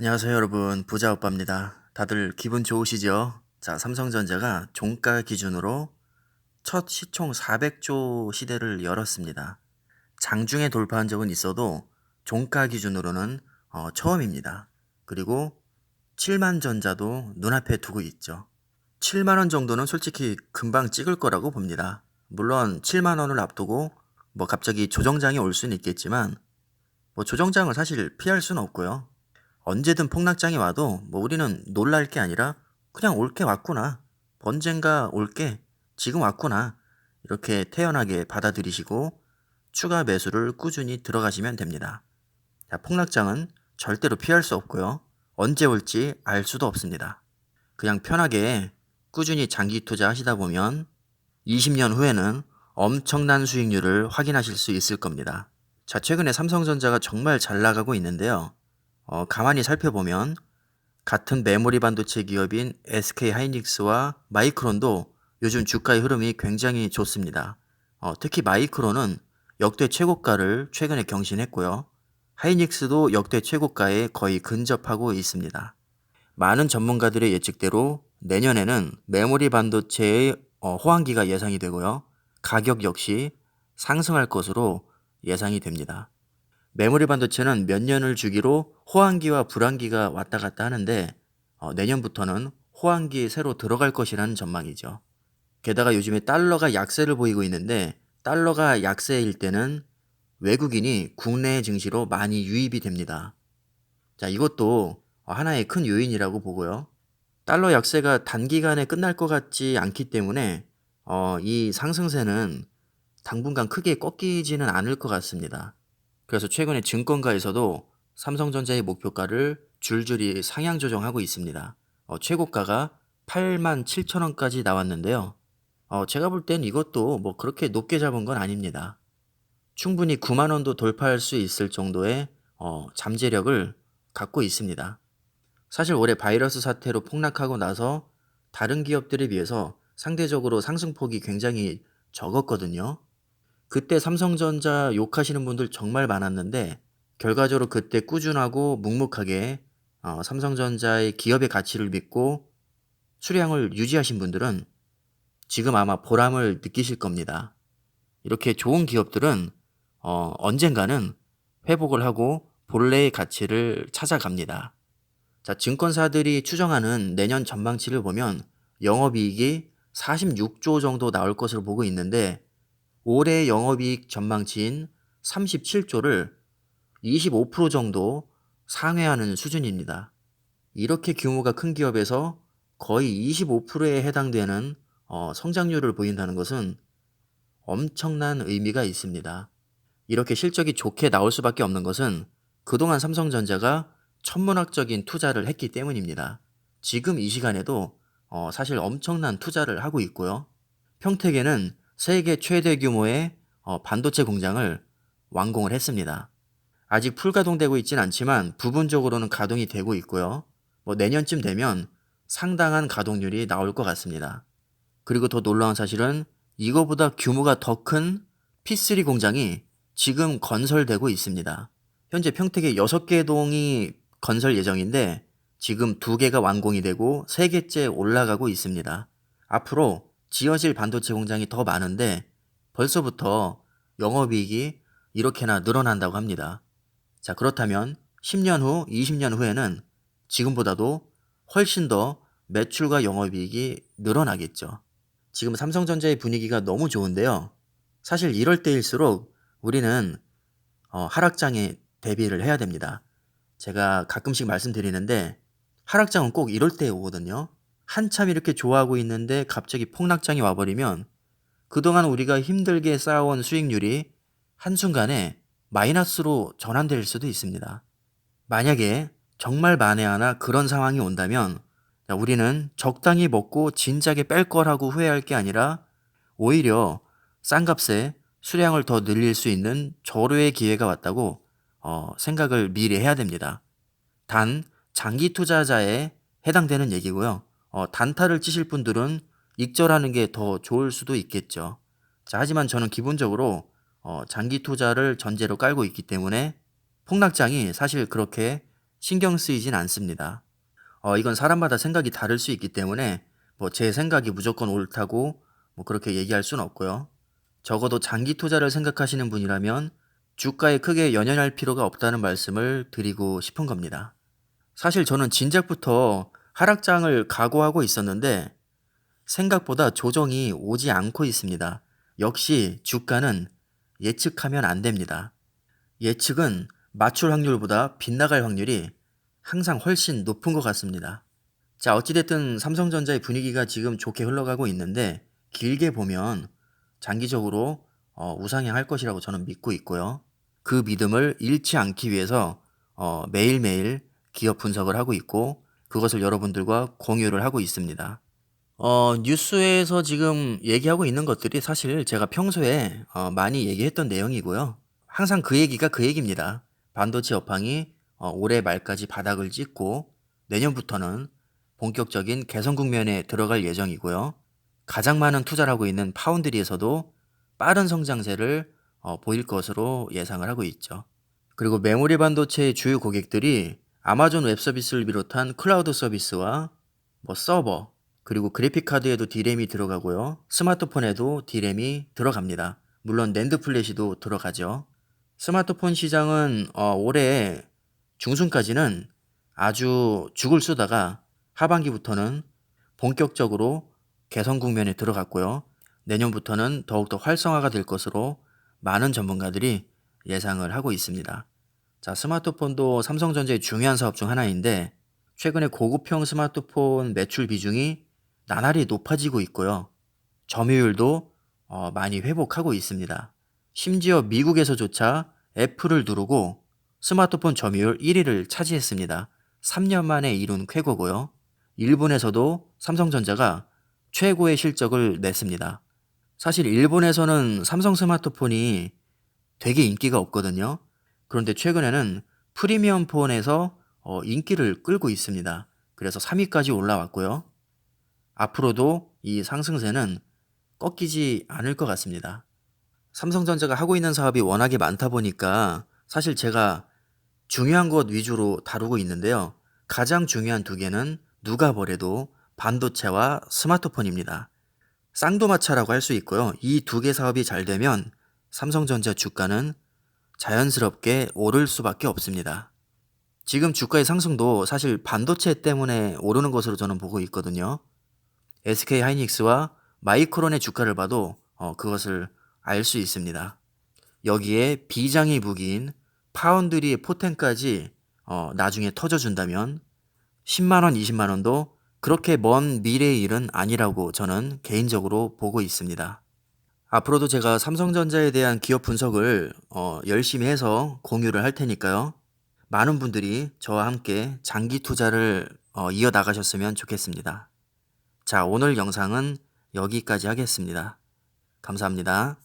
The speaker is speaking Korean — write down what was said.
안녕하세요 여러분 부자오빠입니다. 다들 기분 좋으시죠? 자 삼성전자가 종가 기준으로 첫 시총 400조 시대를 열었습니다. 장중에 돌파한 적은 있어도 종가 기준으로는 어, 처음입니다. 그리고 7만 전자도 눈앞에 두고 있죠. 7만 원 정도는 솔직히 금방 찍을 거라고 봅니다. 물론 7만 원을 앞두고 뭐 갑자기 조정장이 올 수는 있겠지만 뭐 조정장을 사실 피할 수는 없고요. 언제든 폭락장이 와도 뭐 우리는 놀랄 게 아니라 그냥 올게 왔구나. 언젠가 올게 지금 왔구나. 이렇게 태연하게 받아들이시고 추가 매수를 꾸준히 들어가시면 됩니다. 자, 폭락장은 절대로 피할 수 없고요. 언제 올지 알 수도 없습니다. 그냥 편하게 꾸준히 장기 투자하시다 보면 20년 후에는 엄청난 수익률을 확인하실 수 있을 겁니다. 자, 최근에 삼성전자가 정말 잘 나가고 있는데요. 어, 가만히 살펴보면 같은 메모리 반도체 기업인 SK 하이닉스와 마이크론도 요즘 주가의 흐름이 굉장히 좋습니다. 어, 특히 마이크론은 역대 최고가를 최근에 경신했고요. 하이닉스도 역대 최고가에 거의 근접하고 있습니다. 많은 전문가들의 예측대로 내년에는 메모리 반도체의 어, 호황기가 예상이 되고요. 가격 역시 상승할 것으로 예상이 됩니다. 메모리 반도체는 몇 년을 주기로 호황기와 불황기가 왔다 갔다 하는데 어, 내년부터는 호황기에 새로 들어갈 것이라는 전망이죠. 게다가 요즘에 달러가 약세를 보이고 있는데 달러가 약세일 때는 외국인이 국내 증시로 많이 유입이 됩니다. 자, 이것도 하나의 큰 요인이라고 보고요. 달러 약세가 단기간에 끝날 것 같지 않기 때문에 어, 이 상승세는 당분간 크게 꺾이지는 않을 것 같습니다. 그래서 최근에 증권가에서도 삼성전자의 목표가를 줄줄이 상향 조정하고 있습니다. 어, 최고가가 8만 7천 원까지 나왔는데요. 어, 제가 볼 땐 이것도 뭐 그렇게 높게 잡은 건 아닙니다. 충분히 9만 원도 돌파할 수 있을 정도의 어, 잠재력을 갖고 있습니다. 사실 올해 바이러스 사태로 폭락하고 나서 다른 기업들에 비해서 상대적으로 상승폭이 굉장히 적었거든요. 그때 삼성전자 욕하시는 분들 정말 많았는데 결과적으로 그때 꾸준하고 묵묵하게 어, 삼성전자의 기업의 가치를 믿고 수량을 유지하신 분들은 지금 아마 보람을 느끼실 겁니다. 이렇게 좋은 기업들은 어, 언젠가는 회복을 하고 본래의 가치를 찾아갑니다. 자, 증권사들이 추정하는 내년 전망치를 보면 영업이익이 46조 정도 나올 것으로 보고 있는데 올해 영업이익 전망치인 37조를 25% 정도 상회하는 수준입니다. 이렇게 규모가 큰 기업에서 거의 25%에 해당되는 어, 성장률을 보인다는 것은 엄청난 의미가 있습니다. 이렇게 실적이 좋게 나올 수밖에 없는 것은 그동안 삼성전자가 천문학적인 투자를 했기 때문입니다. 지금 이 시간에도 어, 사실 엄청난 투자를 하고 있고요. 평택에는 세계 최대 규모의 어, 반도체 공장을 완공을 했습니다. 아직 풀가동되고 있진 않지만 부분적으로는 가동이 되고 있고요. 뭐 내년쯤 되면 상당한 가동률이 나올 것 같습니다. 그리고 더 놀라운 사실은 이거보다 규모가 더 큰 P3 공장이 지금 건설되고 있습니다. 현재 평택에 6개 동이 건설 예정인데 지금 2개가 완공이 되고 3개째 올라가고 있습니다. 앞으로 지어질 반도체 공장이 더 많은데 벌써부터 영업이익이 이렇게나 늘어난다고 합니다. 자, 그렇다면 10년 후, 20년 후에는 지금보다도 훨씬 더 매출과 영업이익이 늘어나겠죠. 지금 삼성전자의 분위기가 너무 좋은데요. 사실 이럴 때일수록 우리는 어, 하락장에 대비를 해야 됩니다. 제가 가끔씩 말씀드리는데 하락장은 꼭 이럴 때 오거든요. 한참 이렇게 좋아하고 있는데 갑자기 폭락장이 와버리면 그동안 우리가 힘들게 쌓아온 수익률이 한순간에 마이너스로 전환될 수도 있습니다. 만약에 정말 만에 하나 그런 상황이 온다면 우리는 적당히 먹고 진작에 뺄 거라고 후회할 게 아니라 오히려 싼 값에 수량을 더 늘릴 수 있는 절호의 기회가 왔다고 어, 생각을 미리 해야 됩니다. 단 장기 투자자에 해당되는 얘기고요. 어, 단타를 치실 분들은 익절하는 게 더 좋을 수도 있겠죠. 자, 하지만 저는 기본적으로 어, 장기 투자를 전제로 깔고 있기 때문에 폭락장이 사실 그렇게 신경 쓰이진 않습니다. 어, 이건 사람마다 생각이 다를 수 있기 때문에 뭐 제 생각이 무조건 옳다고 뭐 그렇게 얘기할 수는 없고요. 적어도 장기 투자를 생각하시는 분이라면 주가에 크게 연연할 필요가 없다는 말씀을 드리고 싶은 겁니다. 사실 저는 진작부터 하락장을 각오하고 있었는데 생각보다 조정이 오지 않고 있습니다. 역시 주가는 예측하면 안 됩니다. 예측은 맞출 확률보다 빗나갈 확률이 항상 훨씬 높은 것 같습니다. 자, 어찌됐든 삼성전자의 분위기가 지금 좋게 흘러가고 있는데 길게 보면 장기적으로 어, 우상향할 것이라고 저는 믿고 있고요. 그 믿음을 잃지 않기 위해서 어, 매일매일 기업 분석을 하고 있고 그것을 여러분들과 공유를 하고 있습니다. 어, 뉴스에서 지금 얘기하고 있는 것들이 사실 제가 평소에 어, 많이 얘기했던 내용이고요. 항상 그 얘기가 그 얘기입니다. 반도체 업황이 어, 올해 말까지 바닥을 찍고 내년부터는 본격적인 개선 국면에 들어갈 예정이고요. 가장 많은 투자를 하고 있는 파운드리에서도 빠른 성장세를 어, 보일 것으로 예상을 하고 있죠. 그리고 메모리 반도체의 주요 고객들이 아마존 웹 서비스를 비롯한 클라우드 서비스와 뭐 서버 그리고 그래픽 카드에도 D램이 들어가고요. 스마트폰에도 D램이 들어갑니다. 물론 낸드 플래시도 들어가죠. 스마트폰 시장은 어, 올해 중순까지는 아주 죽을 쏘다가 하반기부터는 본격적으로 개선 국면에 들어갔고요. 내년부터는 더욱더 활성화가 될 것으로 많은 전문가들이 예상을 하고 있습니다. 자, 스마트폰도 삼성전자의 중요한 사업 중 하나인데 최근에 고급형 스마트폰 매출 비중이 나날이 높아지고 있고요. 점유율도 어, 많이 회복하고 있습니다. 심지어 미국에서조차 애플을 누르고 스마트폰 점유율 1위를 차지했습니다. 3년 만에 이룬 쾌거고요. 일본에서도 삼성전자가 최고의 실적을 냈습니다. 사실 일본에서는 삼성 스마트폰이 되게 인기가 없거든요. 그런데 최근에는 프리미엄 폰에서 어, 인기를 끌고 있습니다. 그래서 3위까지 올라왔고요. 앞으로도 이 상승세는 꺾이지 않을 것 같습니다. 삼성전자가 하고 있는 사업이 워낙에 많다 보니까 사실 제가 중요한 것 위주로 다루고 있는데요. 가장 중요한 두 개는 누가 뭐래도 반도체와 스마트폰입니다. 쌍도마차라고 할 수 있고요. 이 두 개 사업이 잘 되면 삼성전자 주가는 자연스럽게 오를 수밖에 없습니다. 지금 주가의 상승도 사실 반도체 때문에 오르는 것으로 저는 보고 있거든요. SK 하이닉스와 마이크론의 주가를 봐도 어, 그것을 알 수 있습니다. 여기에 비장의 무기인 파운드리의 포텐까지 어, 나중에 터져준다면 10만원, 20만원도 그렇게 먼 미래의 일은 아니라고 저는 개인적으로 보고 있습니다. 앞으로도 제가 삼성전자에 대한 기업 분석을 어, 열심히 해서 공유를 할 테니까요. 많은 분들이 저와 함께 장기 투자를 어, 이어나가셨으면 좋겠습니다. 자, 오늘 영상은 여기까지 하겠습니다. 감사합니다.